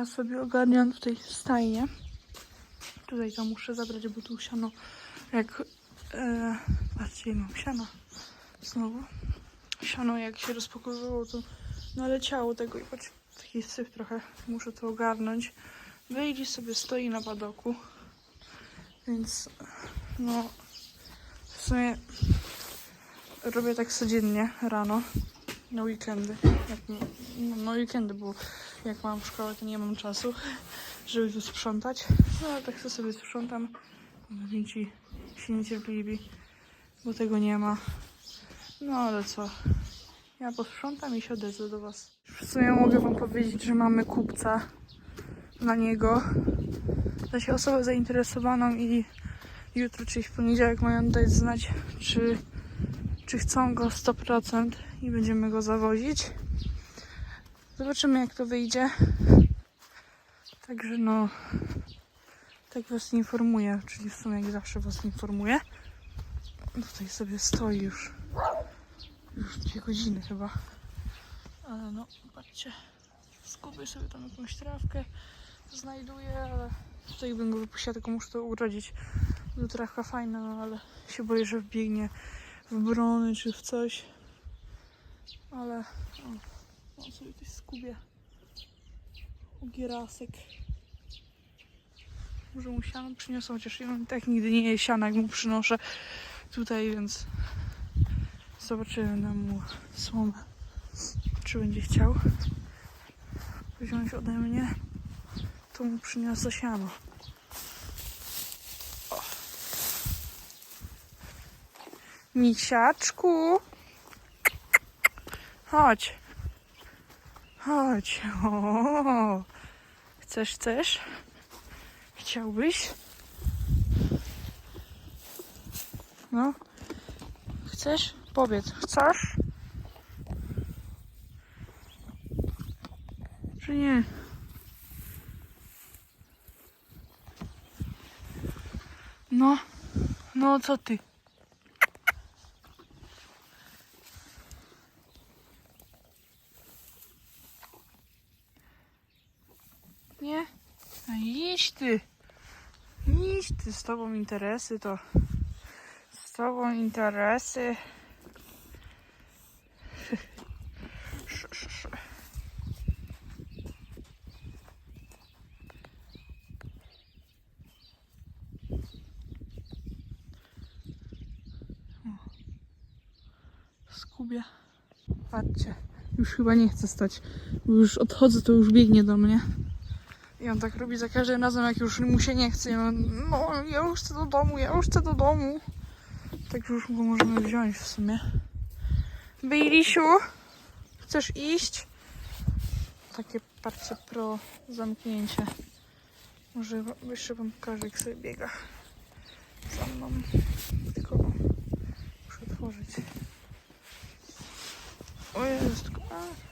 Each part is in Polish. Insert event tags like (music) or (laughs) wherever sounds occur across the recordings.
Teraz sobie ogarniam tutaj stajnię. Tutaj to muszę zabrać, bo tu siano jak... E, patrzcie, mam siano. Znowu. Siano jak się rozpakowywało, to naleciało tego i patrz, taki syf trochę. Muszę to ogarnąć. Wyjdzie sobie, stoi na padoku. Więc no w sumie robię tak codziennie rano na weekendy. Jak, no, na weekendy, bo jak mam szkołę, to nie mam czasu, żeby tu sprzątać. No ale tak sobie sprzątam. Klienci się niecierpliwi, bo tego nie ma. No ale co? Ja posprzątam i się odezwę do Was. W sumie mogę Wam powiedzieć, że mamy kupca na niego. Da się osobę zainteresowaną i jutro, czyli w poniedziałek mają dać znać, czy, czy chcą go 100% i będziemy go zawozić. Zobaczymy jak to wyjdzie. Także no, tak Was informuję, czyli w sumie jak zawsze Was informuję. Tutaj sobie stoi już, już dwie godziny chyba. Ale no, patrzcie, skupię sobie tam jakąś trawkę, znajduję, ale tutaj bym go wypuściła, tylko muszę to urodzić. To trawka fajna, no ale się boję, że wbiegnie w brony czy w coś. Ale o, on sobie coś skubie. Ogierasek. Może mu siano przyniosą, chociaż ja tak nigdy nie je siana, jak mu przynoszę tutaj, więc zobaczymy dam mu słomę. Czy będzie chciał wziąć ode mnie, to mu przyniosę siano. Misiaczku! Chodź. Chodź. O. Chcesz, chcesz? Chciałbyś? No. Chcesz? Powiedz, chcesz? Czy nie? No. No, co ty? Nie? No idź ty. Idź ty, z tobą interesy to. Z tobą interesy. Skubie. Patrzcie, już chyba nie chce stać. Już odchodzę, to już biegnie do mnie. I on tak robi za każdym razem, jak już mu się nie chce. I on, no, ja już chcę do domu, ja już chcę do domu. Tak już go możemy wziąć w sumie. Bejlisiu, chcesz iść? Takie parcie pro zamknięcie. Może jeszcze wam pokażę, jak sobie biega. Za mną. Tylko muszę otworzyć. O jest. A.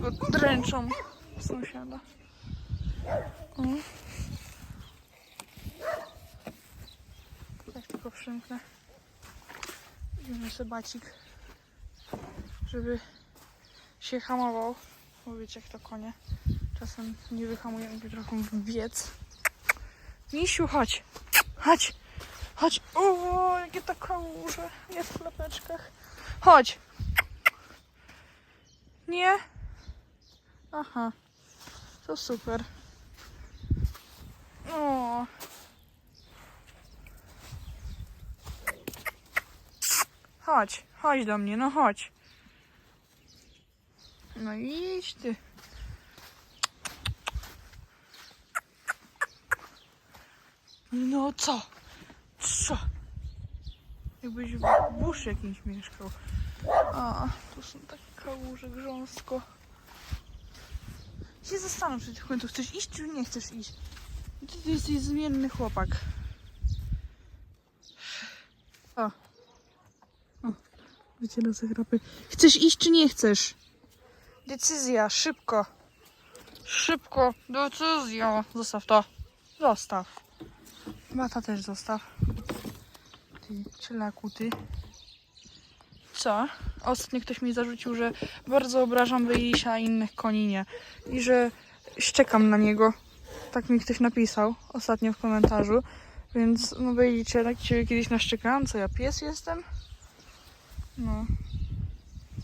Go dręczą sąsiada. O. Tak tylko przymknę. Weźmiemy sobie bacik, żeby się hamował. Bo wiecie jak to konie. Czasem nie wyhamują i trochę biec. Misiu, chodź. Chodź. Chodź. O, jakie to kałuże. Jest w lepeczkach. Chodź. Nie? Aha. To super. O. Chodź, chodź do mnie, no chodź. No idź ty. No co? Co? Jakbyś w busz jakimś mieszkał. A, tu są takie kałuże, grząsko. Się zastanów chwilą, chcesz iść czy nie chcesz iść? Ty, ty jesteś zmienny chłopak. O. O, wyciera zachrapy. Chcesz iść czy nie chcesz? Decyzja, szybko. Szybko, decyzja. Zostaw to. Zostaw. Mata też zostaw. Ty, czelaku. Co? Ostatnio ktoś mi zarzucił, że bardzo obrażam Wyjisia, a innych koni nie. I że szczekam na niego. Tak mi ktoś napisał ostatnio w komentarzu. Więc no widzicie, tak ciebie kiedyś naszczekałam, co ja pies jestem? No.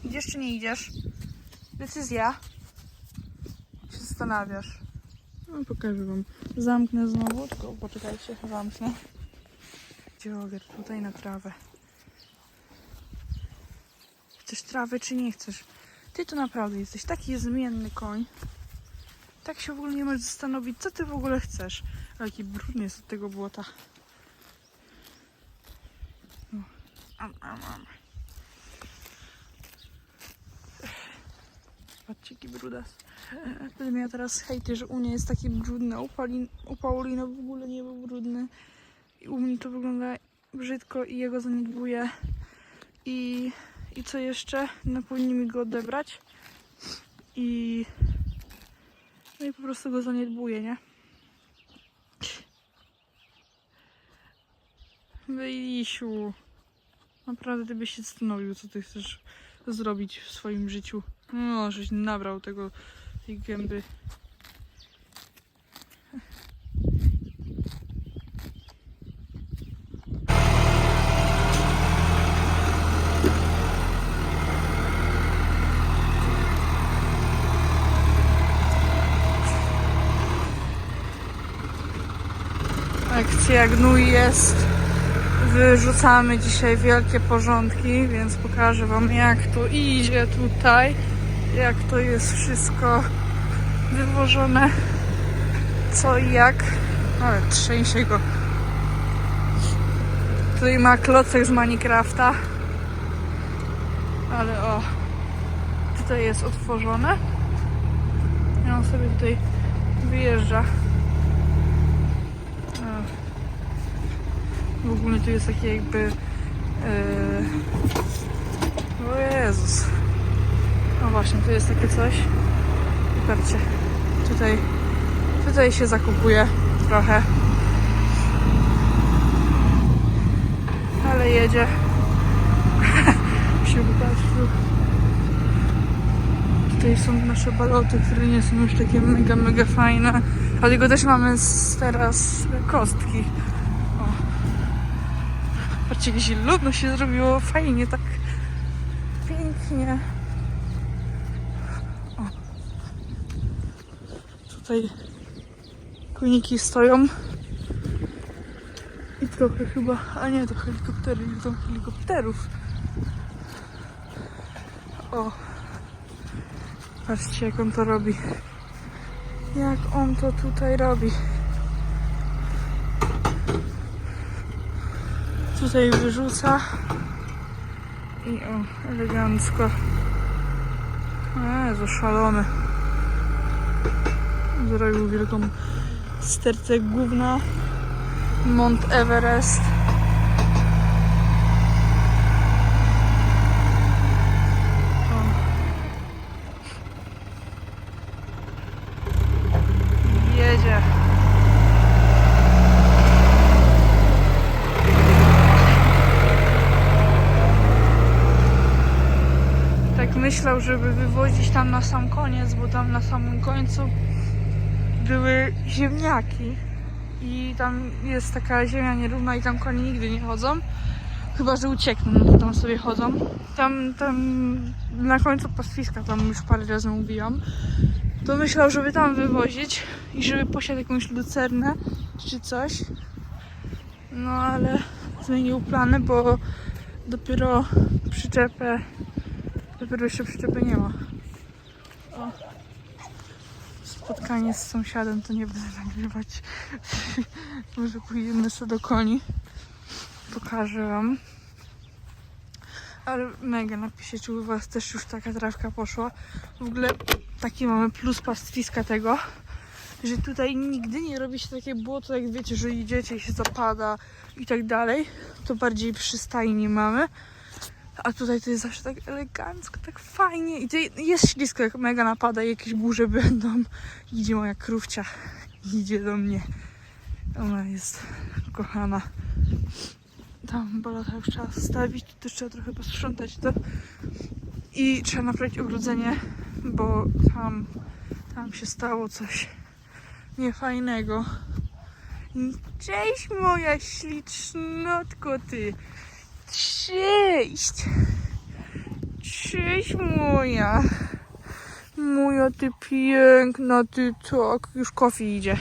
Idziesz czy nie idziesz? Decyzja. Się zastanawiasz. No pokażę wam. Zamknę znowu, tylko poczekajcie, zamknę. Gdzie ogier? Tutaj na trawę. Chcesz trawy czy nie chcesz? Ty to naprawdę jesteś taki zmienny koń. Tak się w ogóle nie możesz zastanowić, co ty w ogóle chcesz. Jaki brudny jest od tego błota. No. Am, am, am. Patrzcie, jaki brudas. (laughs) Będę miała teraz hejty, że u niej jest taki brudny, u, Paulin, u w ogóle nie był brudny. I u mnie to wygląda brzydko i jego zaniedbuję. I, I co jeszcze? No powinni mi go odebrać. I... No i po prostu go zaniedbuję, nie? Wyjsiu. Naprawdę byś się zastanowił, co ty chcesz zrobić w swoim życiu. No, żeś nabrał tego, tej gęby. Akcja gnój jest. Wyrzucamy dzisiaj wielkie porządki, więc pokażę Wam jak to idzie tutaj. Jak to jest wszystko wywożone. Co i jak. Ale trzęsie go. Tutaj ma klocek z Minecrafta. Ale o. Tutaj jest otworzone. I on sobie tutaj wyjeżdża. O. W ogóle tu jest takie jakby... Yy... O Jezus. No właśnie, tu jest takie coś. Patrzcie. Tutaj, tutaj się zakupuje trochę. Ale jedzie. (laughs) się wypatrzył. Tutaj są nasze baloty, które nie są już takie mega, mega fajne. Ale tego też mamy teraz kostki. Patrzcie, jak się ludno się zrobiło fajnie, tak pięknie. O. Tutaj koniki stoją. I trochę chyba, a nie, to helikoptery, ile tam helikopterów. O. Patrzcie, jak on to robi. Jak on to tutaj robi. Tutaj wyrzuca. I o, elegancko. Jezu, szalony. Zrobił wielką stercę gówna. Mont Everest. O. Jedzie. Tak myślał, żeby wywozić tam na sam koniec, bo tam na samym końcu były ziemniaki i tam jest taka ziemia nierówna i tam konie nigdy nie chodzą. Chyba, że uciekną, no to tam sobie chodzą. Tam, tam na końcu pastwiska, tam już parę razy mówiłam, to myślał, żeby tam wywozić i żeby posiadł jakąś lucernę czy coś. No ale zmienił plany, bo dopiero przyczepę, dopiero jeszcze przyczepy nie ma. O. Spotkanie z sąsiadem to nie będę nagrywać. (laughs) Może pójdziemy sobie do koni. Pokażę wam. Ale mega napiszcie, czy u was też już taka trawka poszła. W ogóle taki mamy plus pastwiska tego, że tutaj nigdy nie robi się takie błoto, jak wiecie, że idziecie i się zapada i tak dalej. To bardziej przy stajni mamy. A tutaj to jest zawsze tak elegancko, tak fajnie. I jest ślisko, jak mega napada jakieś burze (laughs) będą. Idzie moja krówcia. Idzie do mnie. Ona jest kochana. Tam balota już trzeba stawić, też trzeba trochę posprzątać to. I trzeba naprawić ogrodzenie, bo tam, tam się stało coś niefajnego. Cześć moja ślicznotko ty. Cześć. Cześć moja. Moja ty piękna, ty tak. Już kofi idzie.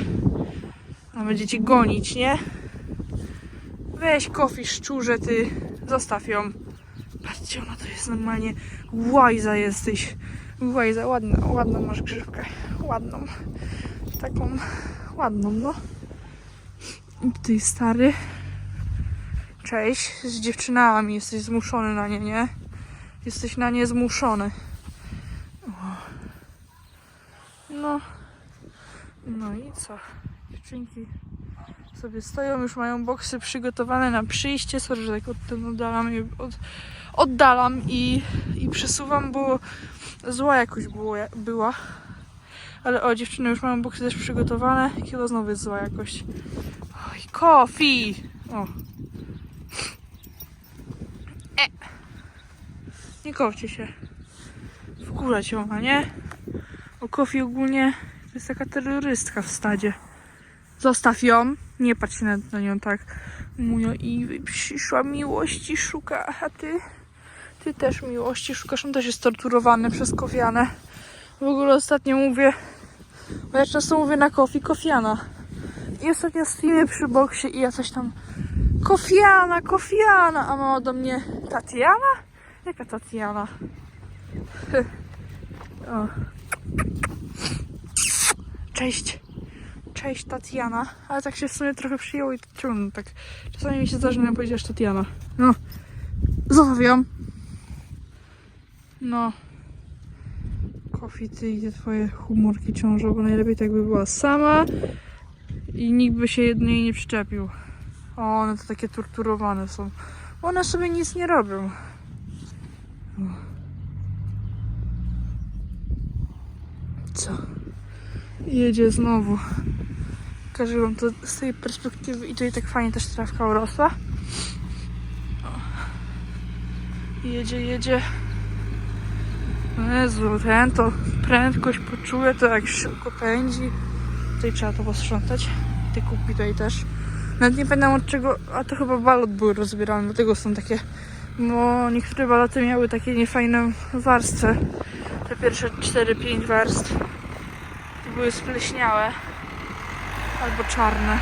A będzie cię gonić, nie? Weź kofi szczurze ty. Zostaw ją. Patrzcie, ona to jest normalnie łajza jesteś. Łajza, ładna, ładną masz grzywkę. Ładną. Taką ładną, no. I tutaj stary. Cześć. Z dziewczynami jesteś zmuszony na nie, nie? Jesteś na nie zmuszony. No. No i co? Dziewczynki sobie stoją, już mają boksy przygotowane na przyjście. Sorry, że tak od tym oddalam, od, oddalam i, i przesuwam, bo zła jakoś było, była. Ale o, dziewczyny już mają boksy też przygotowane chyba znowu jest zła jakość. Oj, kofi! O. Nie kowcie się. Wkurzać ją, a nie? O kofi ogólnie to jest taka terrorystka w stadzie. Zostaw ją. Nie patrz na, na nią tak. Moja Iwy przyszła miłości szuka, a ty? Ty też miłości szukasz. On też jest torturowany przez kofianę. W ogóle ostatnio mówię, bo ja często mówię na kofi, kofiana. I ostatnio streamy przy boksie i ja coś tam kofiana, kofiana, a mama do mnie Tatiana? Jaka Tatiana? (laughs) o. Cześć. Cześć Tatiana. Ale tak się w sumie trochę przyjęło i ciągnę tak. Czasami mi się zdarza, że powiedzieć Tatiana. No. Zostawiam. No. Kofi, ty i te twoje humorki ciążą, bo najlepiej tak by była sama i nikt by się jednej nie przyczepił. O, one to takie torturowane są. One sobie nic nie robią. Co? Jedzie znowu. Pokażę wam to z tej perspektywy i tutaj tak fajnie też trawka urosła. Jedzie, jedzie. Jezu, ten to prędkość poczuje, to jak szybko pędzi. Tutaj trzeba to posprzątać. Te kupi tutaj też. Nawet nie pamiętam od czego, a to chyba balot były rozbierane, dlatego są takie, bo niektóre baloty miały takie niefajne warstwy. Te pierwsze 4-5 warstw były spleśniałe albo czarne.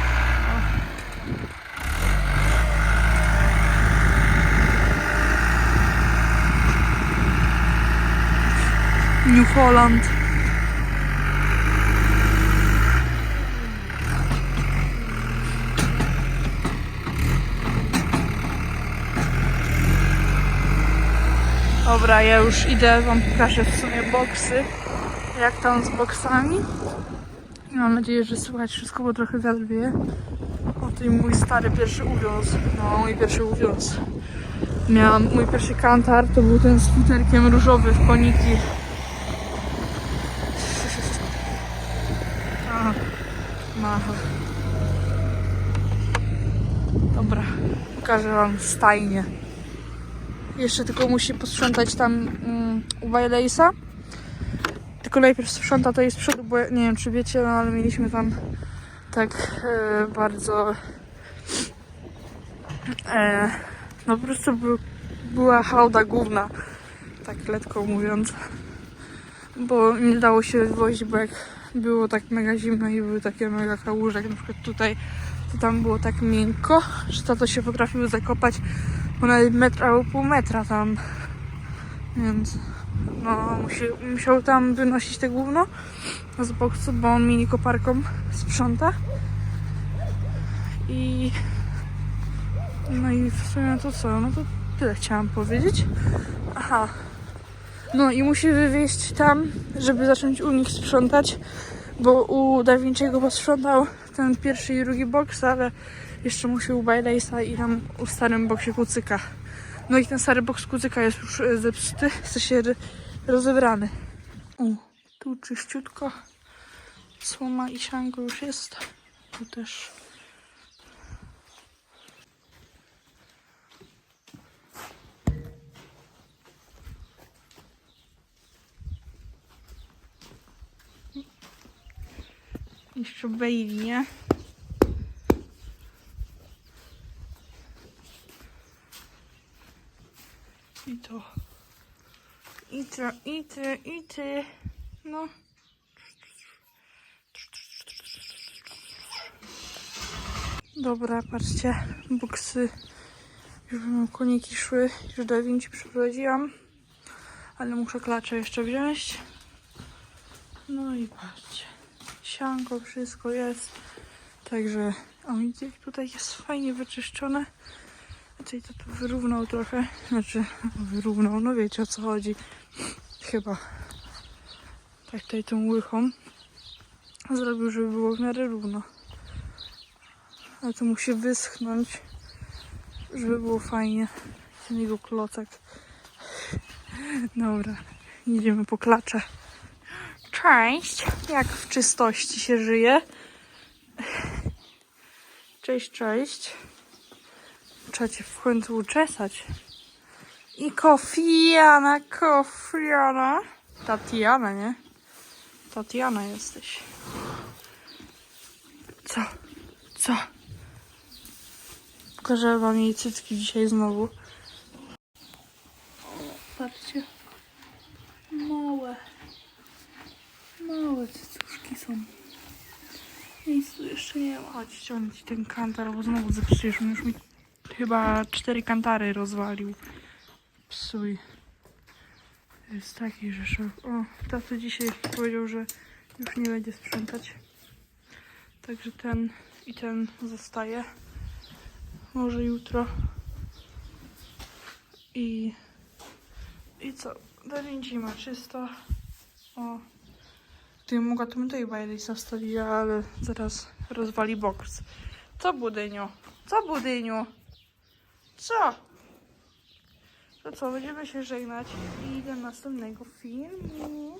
New Holland. Dobra, ja już idę, wam pokażę w sumie boksy. Jak tam z boksami. Mam nadzieję, że słychać wszystko, bo trochę wiatr wieje. O, tutaj mój stary pierwszy uwiąz. No, mój pierwszy uwiąz. Miałam mój pierwszy kantar, to był ten z futerkiem różowy w koniki. (laughs) A, macha. Dobra, pokażę wam stajnię. Jeszcze tylko musi posprzątać tam mm, u Bajlejsa. Tylko najpierw sprząta to jest z przodu, bo nie wiem czy wiecie, no ale mieliśmy tam tak e, bardzo e, no po prostu był, była hałda główna, tak letko mówiąc. Bo nie dało się wywozić, bo jak było tak mega zimno i były takie mega kałuże, jak na przykład tutaj, to tam było tak miękko, że tato się potrafił zakopać bo nawet metr albo pół metra tam. Więc no musi, musiał tam wynosić te gówno z boksu, bo on mini koparką sprząta. I no i w sumie to co? No to tyle chciałam powiedzieć. Aha. No i musi wywieźć tam, żeby zacząć u nich sprzątać, bo u Da Vinci'ego posprzątał ten pierwszy i drugi boks, ale jeszcze musi u Bajlejsa i tam u starym boksie kucyka. No i ten stary boks kucyka jest już e, zepsuty, w sensie rozebrany. O, tu czyściutko. Słoma i sianko już jest. Tu też. Bailey, nie? I to. I to, i ty, i ty. No. Dobra, patrzcie, boksy. Już mam koniki szły, już do Winci przyprowadziłam. Ale muszę klacze jeszcze wziąć. No i patrzcie. Sianko, wszystko jest. Także, o widzicie, tutaj jest fajnie wyczyszczone. Tutaj to tu wyrównał trochę. Znaczy, wyrównał, no wiecie o co chodzi. Chyba. Tak tutaj tą łychą. Zrobił, żeby było w miarę równo. Ale to musi wyschnąć, żeby było fajnie. Ten jego klocek. Dobra, idziemy po klacze. Cześć! Jak w czystości się żyje? Cześć, cześć. Trzeba cię w końcu uczesać. I Kofiana, Kofiana. Tatiana, nie? Tatiana jesteś. Co? Co? Pokażę wam jej cycki dzisiaj znowu. Patrzcie. Małe. Małe cycuszki są. Nic tu jeszcze nie ma. Chodź, ściągnę ci ten kantar, bo znowu zepsujesz. On już mi chyba cztery kantary rozwalił. Psuj. Jest taki, szok. O, tato dzisiaj powiedział, że już nie będzie sprzątać. Także ten i ten zostaje. Może jutro. I... I co? Vinci ma czysto. O. Tu tutaj Bailey zostawić, ale zaraz rozwali boks. Co budynio? Co budynio? Co? To co, będziemy się żegnać i do następnego filmu.